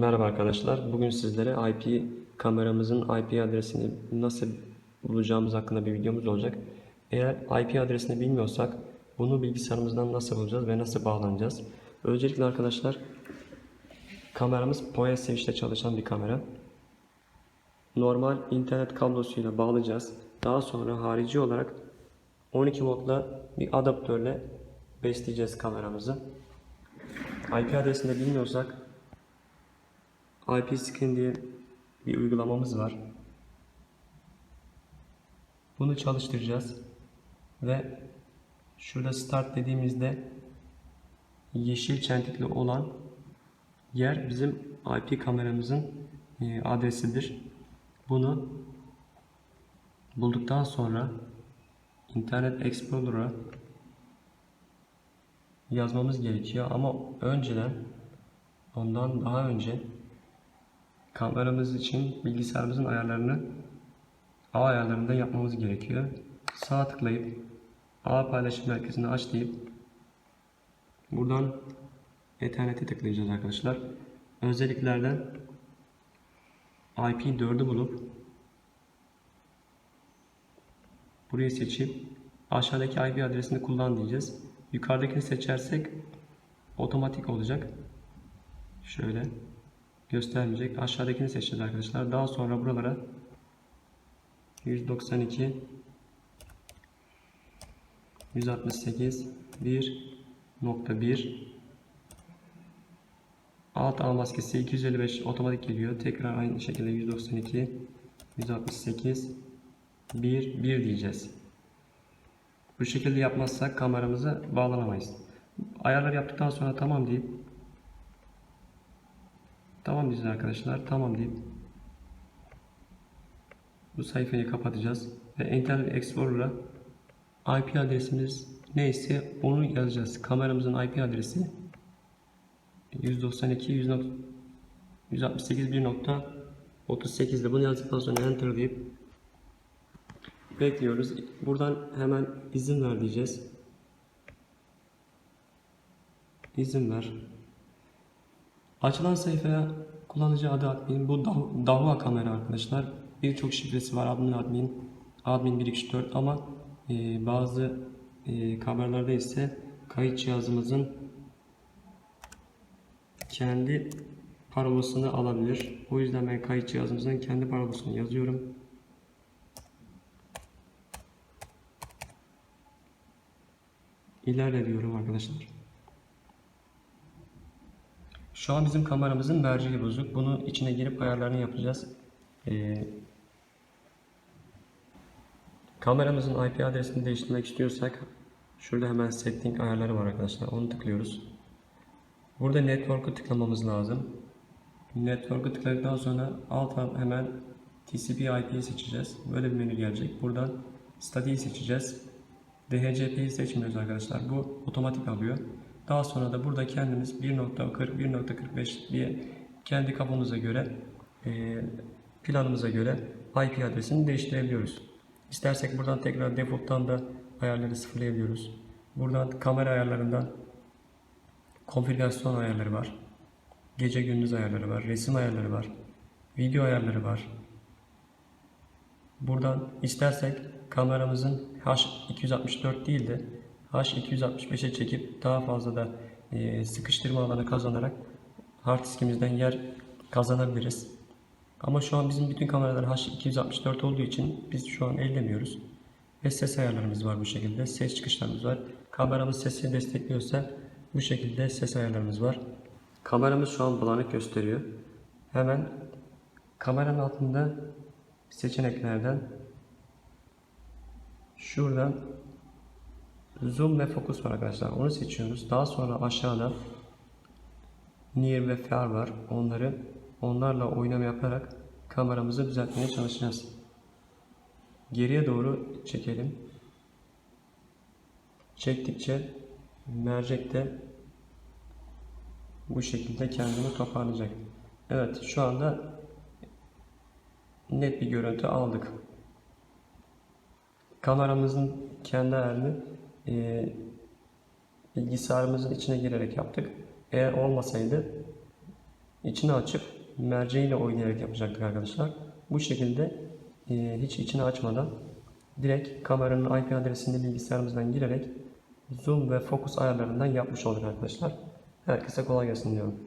Merhaba arkadaşlar. Bugün sizlere IP kameramızın IP adresini nasıl bulacağımız hakkında bir videomuz olacak. Eğer IP adresini bilmiyorsak bunu bilgisayarımızdan nasıl bulacağız ve nasıl bağlanacağız? Öncelikle arkadaşlar kameramız PoE Switch'te çalışan bir kamera. Normal internet kablosuyla bağlayacağız. Daha sonra harici olarak 12 voltla bir adaptörle besleyeceğiz kameramızı. IP adresini de bilmiyorsak IP Scan diye bir uygulamamız var. Bunu çalıştıracağız ve şurada start dediğimizde yeşil çentikli olan yer bizim IP kameramızın e, adresidir. Bunu bulduktan sonra Internet Explorer'a yazmamız gerekiyor ama önceden ondan daha önce kameramız için bilgisayarımızın ayarlarını ağ ayarlarında yapmamız gerekiyor. Sağ tıklayıp ağ paylaşım merkezini aç deyip buradan Ethernet'e tıklayacağız arkadaşlar. Özelliklerden IP4'ü bulup burayı seçip aşağıdaki IP adresini kullan diyeceğiz. Yukarıdakini seçersek otomatik olacak. Şöyle göstermeyecek. Aşağıdakini seçeceğiz arkadaşlar. Daha sonra buralara 192 168 1.1 Alt ağ maskesi 255 otomatik geliyor. Tekrar aynı şekilde 192 168 1 1 diyeceğiz. Bu şekilde yapmazsak kameramıza bağlanamayız. Ayarlar yaptıktan sonra tamam deyip Tamam diyeceğiz arkadaşlar. Tamam deyip bu sayfayı kapatacağız ve Internet Explorer'a IP adresimiz neyse onu yazacağız. Kameramızın IP adresi 192 168 1.38'de bunu yazdıktan sonra enter deyip bekliyoruz. Buradan hemen izin ver diyeceğiz. İzin ver. Açılan sayfaya kullanıcı adı admin. Bu Dahua kamera arkadaşlar. Birçok şifresi var. Admin admin. Admin 124 ama e, bazı e, kameralarda ise kayıt cihazımızın kendi parolasını alabilir. O yüzden ben kayıt cihazımızın kendi parolasını yazıyorum. İlerle diyorum arkadaşlar. Şu an bizim kameramızın merceği bozuk. Bunu içine girip ayarlarını yapacağız. Ee, kameramızın IP adresini değiştirmek istiyorsak şurada hemen setting ayarları var arkadaşlar. Onu tıklıyoruz. Burada network'u tıklamamız lazım. Network'u tıkladıktan sonra alta hemen TCP IP'yi seçeceğiz. Böyle bir menü gelecek. Buradan Static'i seçeceğiz. DHCP'yi seçmiyoruz arkadaşlar. Bu otomatik alıyor. Daha sonra da burada kendimiz 1.40, 1.45 diye kendi kafamıza göre e, planımıza göre IP adresini değiştirebiliyoruz. İstersek buradan tekrar default'tan da ayarları sıfırlayabiliyoruz. Buradan kamera ayarlarından konfigürasyon ayarları var. Gece gündüz ayarları var. Resim ayarları var. Video ayarları var. Buradan istersek kameramızın H264 değil de H265'e çekip daha fazla da e, sıkıştırma alanı kazanarak hard diskimizden yer kazanabiliriz. Ama şu an bizim bütün kameralar H264 olduğu için biz şu an ellemiyoruz. Ve ses ayarlarımız var bu şekilde. Ses çıkışlarımız var. Kameramız sesi destekliyorsa bu şekilde ses ayarlarımız var. Kameramız şu an bulanık gösteriyor. Hemen kameranın altında seçeneklerden şuradan zoom ve fokus var arkadaşlar. Onu seçiyoruz. Daha sonra aşağıda near ve far var. Onları onlarla oynama yaparak kameramızı düzeltmeye çalışacağız. Geriye doğru çekelim. Çektikçe mercek de bu şekilde kendini toparlayacak. Evet şu anda net bir görüntü aldık. Kameramızın kendi ayarını e, bilgisayarımızın içine girerek yaptık. Eğer olmasaydı içini açıp merceğiyle oynayarak yapacaktık arkadaşlar. Bu şekilde e, hiç içini açmadan direkt kameranın IP adresini bilgisayarımızdan girerek zoom ve fokus ayarlarından yapmış olduk arkadaşlar. Herkese kolay gelsin diyorum.